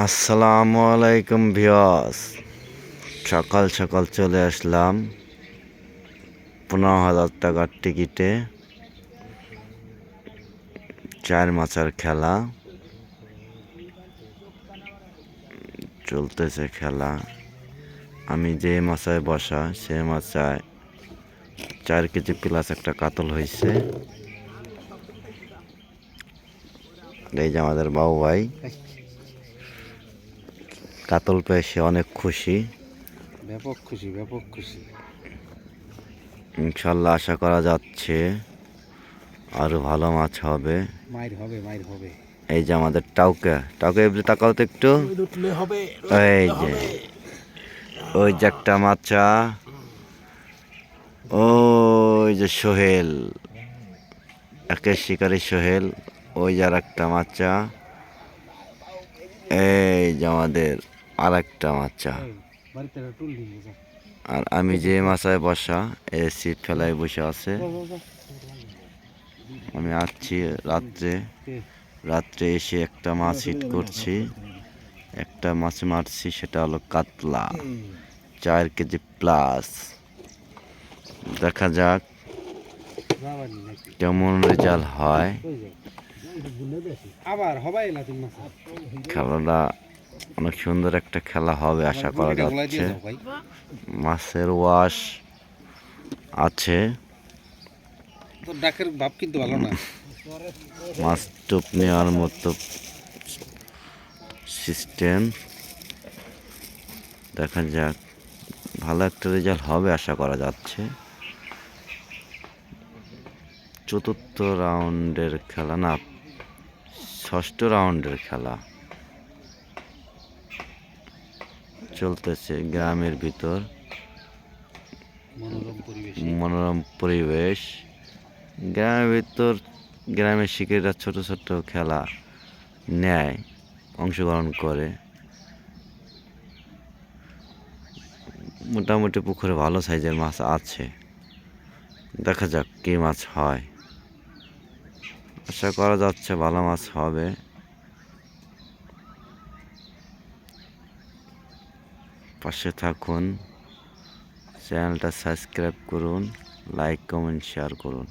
আসসালামু আলাইকুম ভিওস সকাল সকাল চলে আসলাম পনেরো হাজার টাকার টিকিটে। চার মাচার খেলা। চলতেছে খেলা। আমি যে মাচায় বসা, সে মাচায় চার কেজি প্লাস একটা কাতল হয়েছে এই যে আমাদের বাবু ভাই। কাতল পেয়ে সে অনেক খুশি। ব্যাপক খুশি ব্যাপক খুশি। ইনশাল্লাহ আশা করা যাচ্ছে আরও ভালো মাছ হবে। মায়ের হবে মায়ের হবে। এই যে আমাদের টাউকে। টাউকে এবারে তাকাও তো একটু। হবে এই যে। ওই যে একটা মাছা ওই যে সোহেল। একের শিকারি সোহেল ওই যে আর একটা মাছা এই যে আমাদের আর একটা মাছা আর আমি যে মাছায় বসা এই সিট ফেলায় বসে আছে। আমি আসছি রাত্রে। রাত্রে এসে একটা মাছ হিট করছি। একটা মাছ মারছি সেটা হলো কাতলা। চার কেজি প্লাস দেখা যাক কেমন রেজাল্ট হয়। আবার খেলাটা অনেক সুন্দর একটা খেলা হবে আশা করা যাচ্ছে। মাছের ওয়াশ আছে। ডাকের ভাব কিন্তু ভালো না। মাছ টুপ নেওয়ার মতো সিস্টেম দেখা যাক ভালো একটা রেজাল্ট হবে আশা করা যাচ্ছে। চতুর্থ রাউন্ডের খেলা না ষষ্ঠ রাউন্ডের খেলা। চলতেছে গ্রামের ভিতর। মনোরম পরিবেশ। গ্রামের ভিতর গ্রামের শিকারীরা ছোট ছোট খেলা নেয় অংশগ্রহণ করে। মোটামুটি পুকুরে ভালো সাইজের মাছ আছে। দেখা যাক কী মাছ হয়। আশা করা যাচ্ছে ভালো মাছ হবে। পাশে থাকুন। চ্যানেলটা সাবস্ক্রাইব করুন, লাইক, কমেন্ট, শেয়ার করুন।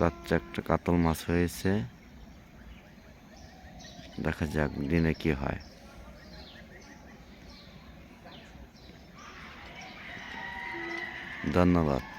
রাত্রে একটা কাতল মাছ হয়েছে। দেখা যাক দিনে কি হয়। ধন্যবাদ।